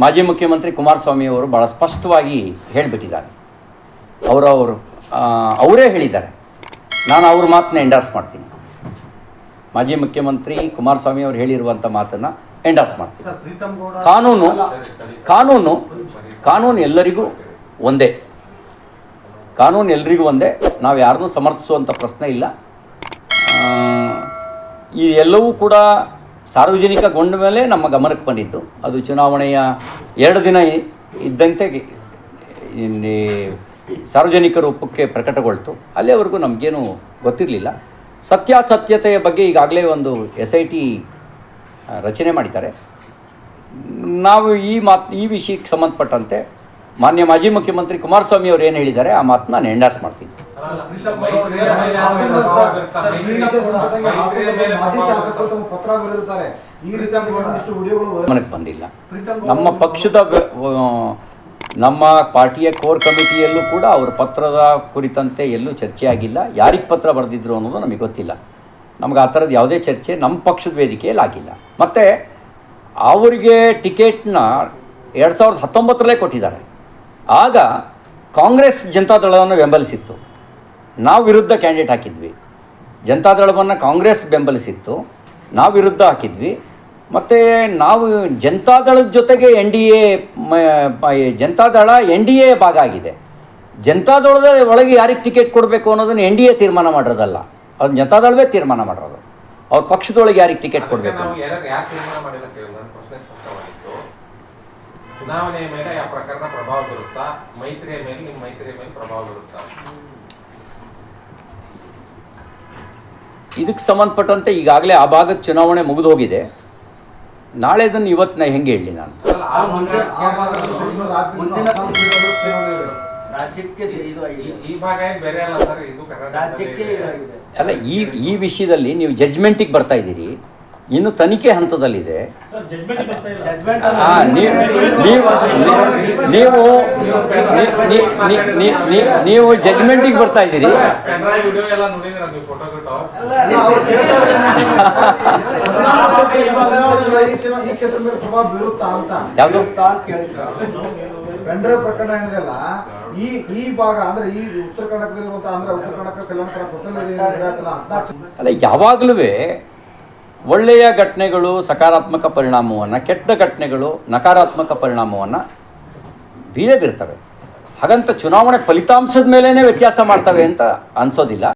ಮಾಜಿ ಮುಖ್ಯಮಂತ್ರಿ ಕುಮಾರಸ್ವಾಮಿ ಅವರು ಭಾಳ ಸ್ಪಷ್ಟವಾಗಿ ಹೇಳಿಬಿಟ್ಟಿದ್ದಾರೆ. ಅವರವರು ಅವರೇ ಹೇಳಿದ್ದಾರೆ. ನಾನು ಅವ್ರ ಮಾತನ್ನ ಎಂಡಾರ್ಸ್ ಮಾಡ್ತೀನಿ. ಮಾಜಿ ಮುಖ್ಯಮಂತ್ರಿ ಕುಮಾರಸ್ವಾಮಿ ಅವರು ಹೇಳಿರುವಂಥ ಮಾತನ್ನು ಎಂಡಾರ್ಸ್ ಮಾಡ್ತೀನಿ. ಕಾನೂನು ಕಾನೂನು ಕಾನೂನು ಎಲ್ಲರಿಗೂ ಒಂದೇ. ಕಾನೂನು ಎಲ್ರಿಗೂ ಒಂದೇ. ನಾವು ಯಾರನ್ನೂ ಸಮರ್ಥಿಸುವಂಥ ಪ್ರಶ್ನೆ ಇಲ್ಲ. ಈ ಎಲ್ಲವೂ ಕೂಡ ಸಾರ್ವಜನಿಕಗೊಂಡ ಮೇಲೆ ನಮ್ಮ ಗಮನಕ್ಕೆ ಬಂದಿತ್ತು. ಅದು ಚುನಾವಣೆಯ ಎರಡು ದಿನ ಇದ್ದಂತೆ ಸಾರ್ವಜನಿಕ ರೂಪಕ್ಕೆ ಪ್ರಕಟಗೊಳ್ತು. ಅಲ್ಲಿವರೆಗೂ ನಮಗೇನು ಗೊತ್ತಿರಲಿಲ್ಲ. ಸತ್ಯಾಸತ್ಯತೆಯ ಬಗ್ಗೆ ಈಗಾಗಲೇ ಒಂದು ಎಸ್ ಐ ಟಿ ರಚನೆ ಮಾಡಿದ್ದಾರೆ. ನಾವು ಈ ಮಾತು, ಈ ವಿಷಯಕ್ಕೆ ಸಂಬಂಧಪಟ್ಟಂತೆ ಮಾನ್ಯ ಮಾಜಿ ಮುಖ್ಯಮಂತ್ರಿ ಕುಮಾರಸ್ವಾಮಿ ಅವರು ಏನು ಹೇಳಿದ್ದಾರೆ, ಆ ಮಾತನ್ನ ನಾನು ಎಂಡಾಸ್ ಮಾಡ್ತೀನಿ. ಗಮನಕ್ಕೆ ಬಂದಿಲ್ಲ. ನಮ್ಮ ಪಕ್ಷದ ನಮ್ಮ ಪಾರ್ಟಿಯ ಕೋರ್ ಕಮಿಟಿಯಲ್ಲೂ ಕೂಡ ಅವ್ರ ಪತ್ರದ ಕುರಿತಂತೆ ಎಲ್ಲೂ ಚರ್ಚೆ ಆಗಿಲ್ಲ. ಯಾರಿಗೆ ಪತ್ರ ಬರೆದಿದ್ರು ಅನ್ನೋದು ನಮಗೆ ಗೊತ್ತಿಲ್ಲ. ನಮ್ಗೆ ಆ ಥರದ್ದು ಯಾವುದೇ ಚರ್ಚೆ ನಮ್ಮ ಪಕ್ಷದ ವೇದಿಕೆಯಲ್ಲಿ ಆಗಿಲ್ಲ. ಮತ್ತು ಅವರಿಗೆ ಟಿಕೆಟ್ನ ಎರಡು ಸಾವಿರದ ಹತ್ತೊಂಬತ್ತರಲ್ಲೇ ಕೊಟ್ಟಿದ್ದಾರೆ. ಆಗ ಕಾಂಗ್ರೆಸ್ ಜನತಾದಳವನ್ನು ಬೆಂಬಲಿಸಿತ್ತು. ನಾವು ವಿರುದ್ಧ ಕ್ಯಾಂಡಿಡೇಟ್ ಹಾಕಿದ್ವಿ. ಜನತಾದಳವನ್ನು ಕಾಂಗ್ರೆಸ್ ಬೆಂಬಲಿಸಿತ್ತು. ನಾವು ವಿರುದ್ಧ ಹಾಕಿದ್ವಿ. ಮತ್ತು ನಾವು ಜನತಾದಳದ ಜೊತೆಗೆ N D A Janata Dal N D A ಭಾಗ ಆಗಿದೆ. ಜನತಾದಳದ ಒಳಗೆ ಯಾರಿಗೆ ಟಿಕೆಟ್ ಕೊಡಬೇಕು ಅನ್ನೋದನ್ನು ಎನ್ ಡಿ ಎ ತೀರ್ಮಾನ ಮಾಡಿರೋದಲ್ಲ. ಅದು ಜನತಾದಳವೇ ತೀರ್ಮಾನ ಮಾಡಿರೋದು. ಅವ್ರ ಪಕ್ಷದೊಳಗೆ ಯಾರಿಗೆ ಟಿಕೆಟ್ ಕೊಡಬೇಕು ಚುನಾವಣೆಯ ಮೇಲೆ ಆ ಪ್ರಕರಣ ಪ್ರಭಾವ ಬೀರುತ್ತಾ? ಮೈತ್ರಿಯ ಮೇಲೆ ನಿಮ್ಮ ಮೈತ್ರಿಯ ಮೇಲೆ ಪ್ರಭಾವ ಬೀರುತ್ತಾ? ಇದಕ್ಕೆ ಸಂಬಂಧಪಟ್ಟಂತೆ ಈಗಾಗಲೇ ಆ ಭಾಗದ ಚುನಾವಣೆ ಮುಗಿದು ಹೋಗಿದೆ ನಾಳೆದನ್ನು ಇವತ್ತು ನಾ ಹೆಂಗೆ ಹೇಳಲಿ ನಾನು? ಅಲ್ಲ ಈ ಈ ವಿಷಯದಲ್ಲಿ ನೀವು ಜಡ್ಜ್ಮೆಂಟಿಗೆ ಬರ್ತಾ ಇದ್ದೀರಿ. ಇನ್ನು ತನಿಖೆ ಹಂತದಲ್ಲಿದೆ. ನೀವು ನೀವು ಜಡ್ಜ್ಮೆಂಟಿಗೆ ಬರ್ತಾ ಇದ್ದೀರಿ. ಯಾವುದು? ಪೆಂಡ್ರೈವ್ ಪ್ರಕರಣ ಏನಿದೆಯಲ್ಲ ಈ ಈ ಭಾಗ ಅಂದ್ರೆ ಈ ಉತ್ತರ ಕರ್ನಾಟಕದಲ್ಲಿ ಅಂದ್ರೆ ಉತ್ತರ ಕರ್ನಾಟಕ ಕಲ್ಯಾಣ ಅಲ್ಲ ಯಾವಾಗಲೂ ಒಳ್ಳೆಯ ಘಟನೆಗಳು ಸಕಾರಾತ್ಮಕ ಪರಿಣಾಮವನ್ನು, ಕೆಟ್ಟ ಘಟನೆಗಳು ನಕಾರಾತ್ಮಕ ಪರಿಣಾಮವನ್ನು ಬೀರೇ ಬೀರ್ತವೆ. ಹಾಗಂತ ಚುನಾವಣೆ ಫಲಿತಾಂಶದ ಮೇಲೇ ವ್ಯತ್ಯಾಸ ಮಾಡ್ತವೆ ಅಂತ ಅನ್ಸೋದಿಲ್ಲ.